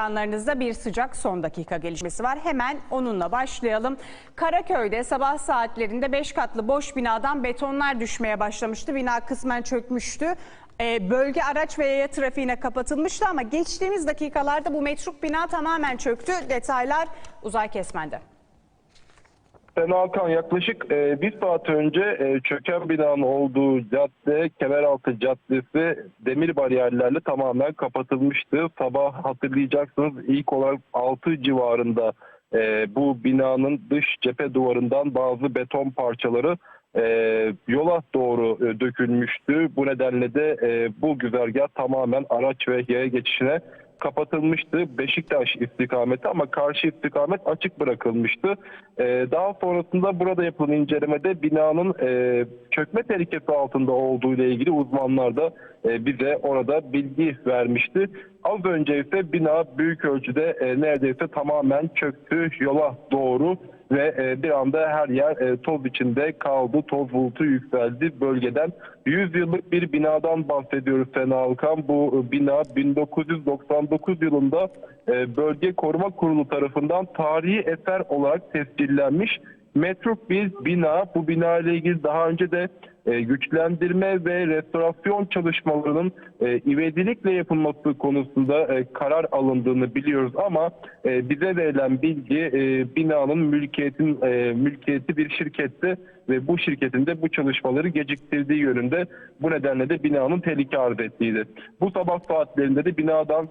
Ekranlarınızda bir sıcak son dakika gelişmesi var. Hemen onunla başlayalım. Karaköy'de sabah saatlerinde 5 katlı boş binadan betonlar düşmeye başlamıştı. Bina kısmen çökmüştü. Ee, bölge araç ve yaya trafiğine kapatılmıştı ama geçtiğimiz dakikalarda bu metruk bina tamamen çöktü. Detaylar Uzay Kesmen'de. Sen Hakan yaklaşık e, bir saat önce e, çöken binanın olduğu cadde Kemeraltı Caddesi demir bariyerlerle tamamen kapatılmıştı. Sabah hatırlayacaksınız ilk olarak 6 civarında e, bu binanın dış cephe duvarından bazı beton parçaları e, yola doğru e, dökülmüştü. Bu nedenle de e, bu güzergah tamamen araç ve yaya geçişine kapatılmıştı Beşiktaş istikameti ama karşı istikamet açık bırakılmıştı. Ee, daha sonrasında burada yapılan incelemede binanın e, çökme tehlikesi altında olduğu ile ilgili uzmanlar da e, bize orada bilgi vermişti. Az önce ise bina büyük ölçüde e, neredeyse tamamen çöktü yola doğru ve e, bir anda her yer e, toz içinde kaldı. Toz bulutu yükseldi bölgeden. 100 yıllık bir binadan bahsediyoruz Sena Alkan. Bu e, bina 1999 yılında Bölge Koruma Kurulu tarafından tarihi eser olarak tescillenmiş. Metruk bir bina. Bu bina ile ilgili daha önce de e, güçlendirme ve restorasyon çalışmalarının e, ivedilikle yapılması konusunda e, karar alındığını biliyoruz ama e, bize verilen bilgi e, binanın mülkiyetin e, mülkiyeti bir şirkette ve bu şirketin de bu çalışmaları geciktirdiği yönünde bu nedenle de binanın tehlike arz ettiğiydi. Bu sabah saatlerinde de binadan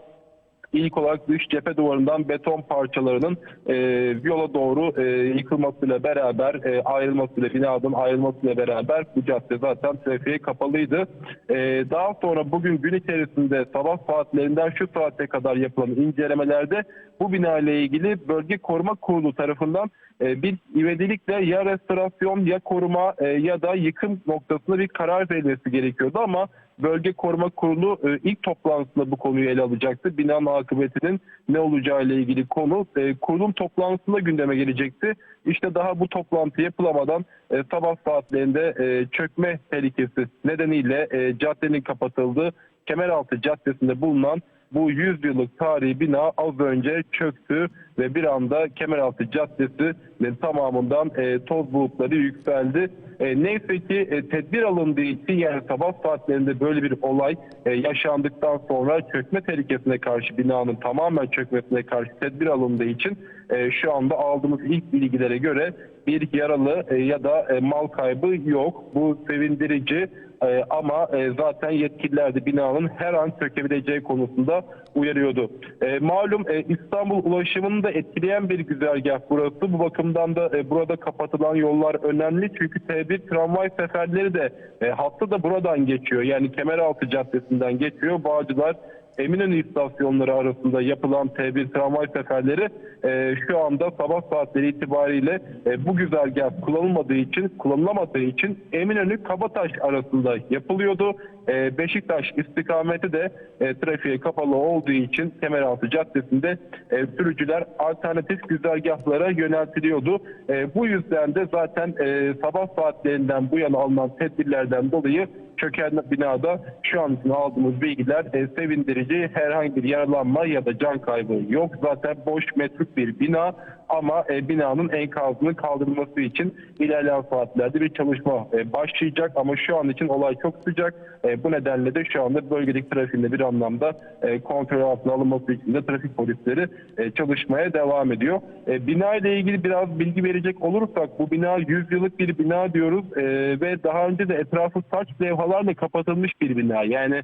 İlk olarak dış cephe duvarından beton parçalarının e, yola doğru e, yıkılmasıyla beraber e, ayrılmasıyla binadan ayrılmasıyla beraber bu cadde zaten trafiğe kapalıydı. E, daha sonra bugün gün içerisinde sabah saatlerinden şu saate kadar yapılan incelemelerde bu bina ile ilgili Bölge Koruma Kurulu tarafından e, bir ivedilikle ya restorasyon ya koruma e, ya da yıkım noktasında bir karar verilmesi gerekiyordu ama Bölge Koruma Kurulu e, ilk toplantısında bu konuyu ele alacaktı. Binanın akıbetinin ne olacağı ile ilgili konu e, kurulum toplantısında gündeme gelecekti. İşte daha bu toplantı yapılamadan e, sabah saatlerinde e, çökme tehlikesi nedeniyle e, caddenin kapatıldığı Kemeraltı Caddesi'nde bulunan bu 100 yıllık tarihi bina az önce çöktü ve bir anda Kemeraltı Caddesi'nin tamamından e, toz bulutları yükseldi. E, neyse ki e, tedbir alındığı için yani sabah saatlerinde böyle bir olay e, yaşandıktan sonra çökme tehlikesine karşı binanın tamamen çökmesine karşı tedbir alındığı için e, şu anda aldığımız ilk bilgilere göre bir yaralı e, ya da e, mal kaybı yok. Bu sevindirici. Ee, ama e, zaten yetkililer de binanın her an çökebileceği konusunda uyarıyordu. E, malum e, İstanbul ulaşımını da etkileyen bir güzergah burası. Bu bakımdan da e, burada kapatılan yollar önemli. Çünkü T1 tramvay seferleri de e, hattı da buradan geçiyor. Yani Kemeraltı Caddesi'nden geçiyor. Bağcılar Eminönü istasyonları arasında yapılan T1 tramvay seferleri e, şu anda sabah saatleri itibariyle e, bu güzergah kullanılmadığı için, kullanılamadığı için Eminönü Kabataş arasında yapılıyordu. E, Beşiktaş istikameti de e, trafiğe kapalı olduğu için Kemeraltı Caddesi'nde e, sürücüler alternatif güzergahlara yöneltiliyordu. E, bu yüzden de zaten e, sabah saatlerinden bu yana alınan tedbirlerden dolayı çöken binada şu an için aldığımız bilgiler e, sevindirici. Herhangi bir yaralanma ya da can kaybı yok. Zaten boş metruk bir bina ama e, binanın enkazının kaldırılması için ilerleyen saatlerde bir çalışma e, başlayacak. Ama şu an için olay çok sıcak. E, bu nedenle de şu anda bölgedeki trafiğinde bir anlamda e, kontrol altına alınması için de trafik polisleri e, çalışmaya devam ediyor. E, bina ile ilgili biraz bilgi verecek olursak bu bina 100 yıllık bir bina diyoruz e, ve daha önce de etrafı saç levhalarla kapatılmış bir bina. Yani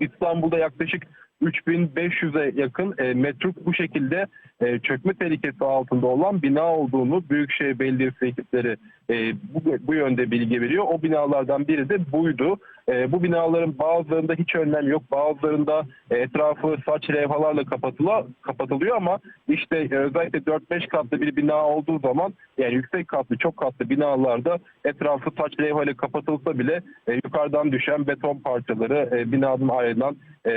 İstanbul'da yaklaşık 3500'e yakın e, metruk bu şekilde e, çökme tehlikesi altında olan bina olduğunu Büyükşehir Belediyesi ekipleri e, bu, bu yönde bilgi veriyor. O binalardan biri de buydu. E, bu binaların bazılarında hiç önlem yok. Bazılarında e, etrafı saç levhalarla kapatıla, kapatılıyor ama işte e, özellikle 4-5 katlı bir bina olduğu zaman yani yüksek katlı çok katlı binalarda etrafı saç levhayla kapatılsa bile e, yukarıdan düşen beton parçaları e, binadan ayrılan e,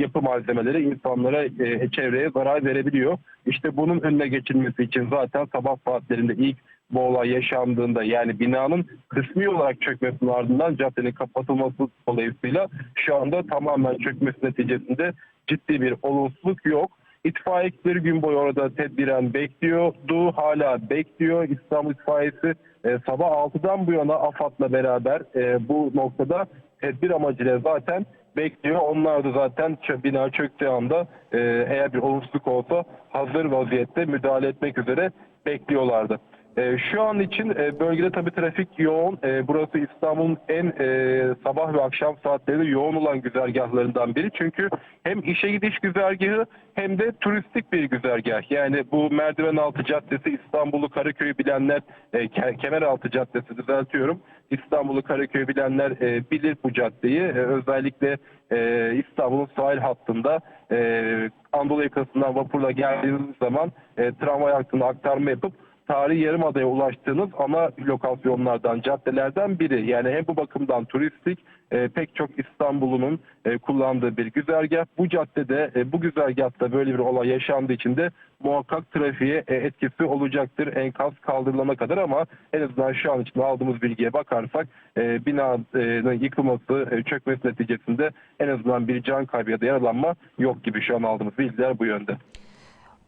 yapı malzemeleri insanlara e, çevreye zarar verebiliyor. İşte bunun önüne geçilmesi için zaten sabah saatlerinde ilk bu olay yaşandığında yani binanın kısmi olarak çökmesinin ardından caddenin kapatılması dolayısıyla şu anda tamamen çökmesi neticesinde ciddi bir olumsuzluk yok. İtfaiye ekipleri gün boyu orada tedbiren bekliyordu. Hala bekliyor. İstanbul İtfaiyesi e, sabah 6'dan bu yana AFAD'la beraber e, bu noktada tedbir amacıyla zaten bekliyor. Onlar da zaten bina çöktüğü anda e, eğer bir olumsuzluk olsa hazır vaziyette müdahale etmek üzere bekliyorlardı. E, şu an için e, bölgede tabii trafik yoğun. E, burası İstanbul'un en e, sabah ve akşam saatlerinde yoğun olan güzergahlarından biri. Çünkü hem işe gidiş güzergahı hem de turistik bir güzergah. Yani bu Merdivenaltı Caddesi İstanbul'u Karaköy'ü bilenler, e, Ke- Kemeraltı Caddesi düzeltiyorum. İstanbul'u Karaköy'ü bilenler e, bilir bu caddeyi. E, özellikle e, İstanbul'un sahil hattında e, Anadolu yakasından vapurla geldiğiniz zaman e, tramvay hattına aktarma yapıp tarihi yarımadaya ulaştığınız ana lokasyonlardan, caddelerden biri. Yani hem bu bakımdan turistik e, pek çok İstanbul'un e, kullandığı bir güzergah. Bu caddede, e, bu güzergahta böyle bir olay yaşandığı için de muhakkak trafiğe e, etkisi olacaktır enkaz kaldırılana kadar ama en azından şu an için aldığımız bilgiye bakarsak e, binanın yıkılması, e, çökmesi neticesinde en azından bir can kaybı ya da yaralanma yok gibi şu an aldığımız bilgiler bu yönde.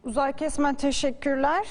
Uzay Kesmen teşekkürler.